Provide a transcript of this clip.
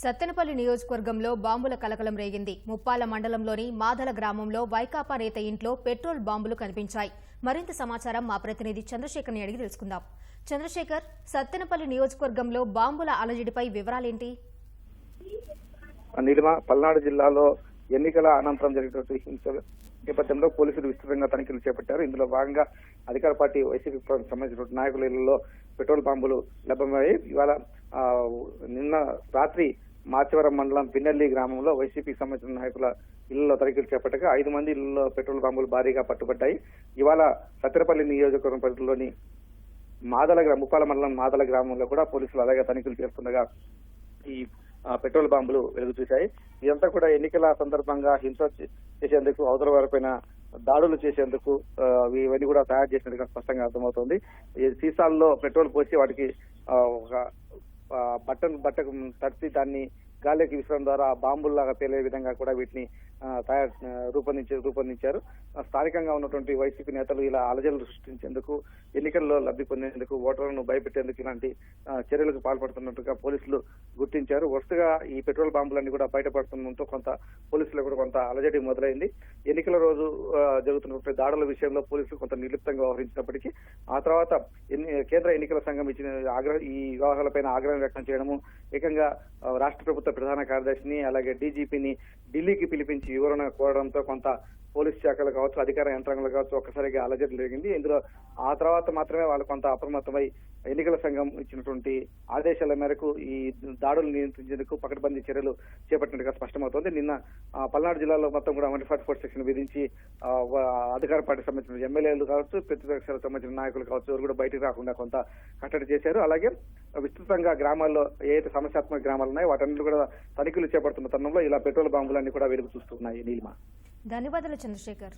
సత్తెనపల్లి నియోజకవర్గంలో బాంబుల కలకలం రేగింది. ముప్పాల మండలంలోని మాదల గ్రామంలో వైకాపా నేత ఇంట్లో పెట్రోల్ బాంబులు కనిపించాయి. మరింత సమాచారం మా ప్రతినిధి చంద్రశేఖర్ని అడిగి తెలుసుకుందాం. చంద్రశేఖర్ సత్తెనపల్లి నియోజకవర్గంలో బాంబుల అలజడిపై వివరాలేంటి? నీలిమ పల్నాడు జిల్లాలో ఎన్నికల అనంతరం జరిగినటువంటి నేపథ్యంలో పోలీసులు విస్తృతంగా తనిఖీలు చేపట్టారు. ఇందులో భాగంగా అధికార పార్టీ వైసీపీ సంబంధించిన నాయకుల ఇళ్ళలో పెట్రోల్ బాంబులు లభ్యమయ్యాయి. ఇవాళ నిన్న రాత్రి మార్చవరం మండలం పిన్నెల్లి గ్రామంలో వైసీపీకి సంబంధించిన నాయకుల ఇళ్ళలో తనిఖీలు చేపట్టగా ఐదు మంది ఇళ్ళలో పెట్రోల్ బాంబులు భారీగా పట్టుబడ్డాయి. ఇవాళ సత్తెనపల్లి నియోజకవర్గం పరిధిలోని మాదల గ్రామ ముప్పాల మండలం మాదల గ్రామంలో కూడా పోలీసులు అలాగే తనిఖీలు చేస్తుండగా ఈ పెట్రోల్ బాంబులు వెలుగు చూశాయి ఇదంతా కూడా ఎన్నికల సందర్భంగా హింస చేసేందుకు అవతల వారిపైన దాడులు చేసేందుకు ఇవన్నీ కూడా తయారు చేసినట్టుగా స్పష్టంగా అర్థమవుతోంది. ఈ సీసాల్లో పెట్రోల్ పోసి వాటికి బట్టను బట్టకు తడిచి దాన్ని గాలికి విసరడం ద్వారా బాంబుల్లాగా పేలే విధంగా కూడా వీటిని తయారు రూపొందించి రూపొందించారు. స్థానికంగా ఉన్నటువంటి వైసీపీ నేతలు ఇలా అలజలు సృష్టించేందుకు ఎన్నికల్లో లబ్ధి పొందేందుకు ఓటర్లను భయపెట్టేందుకు ఇలాంటి చర్యలకు పాల్పడుతున్నట్టుగా పోలీసులు గుర్తించారు. వరుసగా ఈ పెట్రోల్ బాంబులన్నీ కూడా బయటపడుతుండటంతో కొంత పోలీసులు కూడా కొంత అలజడి మొదలైంది. ఎన్నికల రోజు జరుగుతున్నటువంటి దాడుల విషయంలో పోలీసులు కొంత నిర్లిప్తంగా వ్యవహరించినప్పటికీ ఆ తర్వాత ఎన్ని- కేంద్ర ఎన్నికల సంఘం ఇచ్చిన ఆగ్రహం ఈ వివాహాలపైన ఆగ్రహం వ్యక్తం చేయడము ఏకంగా రాష్ట్ర ప్రభుత్వ ప్రధాన కార్యదర్శిని అలాగే డీజీపీని ఢిల్లీకి పిలిపించి వివరణ కోరడంతో కొంత పోలీస్ శాఖలు కావచ్చు అధికార యంత్రాంగాలు కావచ్చు ఒక్కసారిగా అలజడి జరిగింది ఇందులో ఆ తర్వాత మాత్రమే వాళ్ళు కొంత అప్రమత్తమై ఎన్నికల సంఘం ఇచ్చినటువంటి ఆదేశాల మేరకు ఈ దాడులు నియంత్రించేందుకు పకడ్బందీ చర్యలు చేపట్టినట్టుగా స్పష్టమవుతోంది. నిన్న పల్నాడు జిల్లాలో మొత్తం కూడా వన్ ఫార్టీ ఫోర్ సెక్షన్ విధించి అధికార పార్టీ సంబంధించిన ఎమ్మెల్యేలు కావచ్చు ప్రతిపక్షాలకు సంబంధించిన నాయకులు కావచ్చు ఎవరు కూడా బయటకు రాకుండా కొంత కట్టడి చేశారు. అలాగే విస్తృతంగా గ్రామాల్లో ఏదైతే సమస్యాత్మక గ్రామాలు ఉన్నాయో వాటన్నిటి కూడా తనిఖీలు చేపడుతున్న తరుణంలో ఇలా పెట్రోల్ బాంబులన్నీ కూడా వెలుగు చూస్తూ చూస్తున్నాయి నీలిమ. ధన్యవాదాలు చంద్రశేఖర్.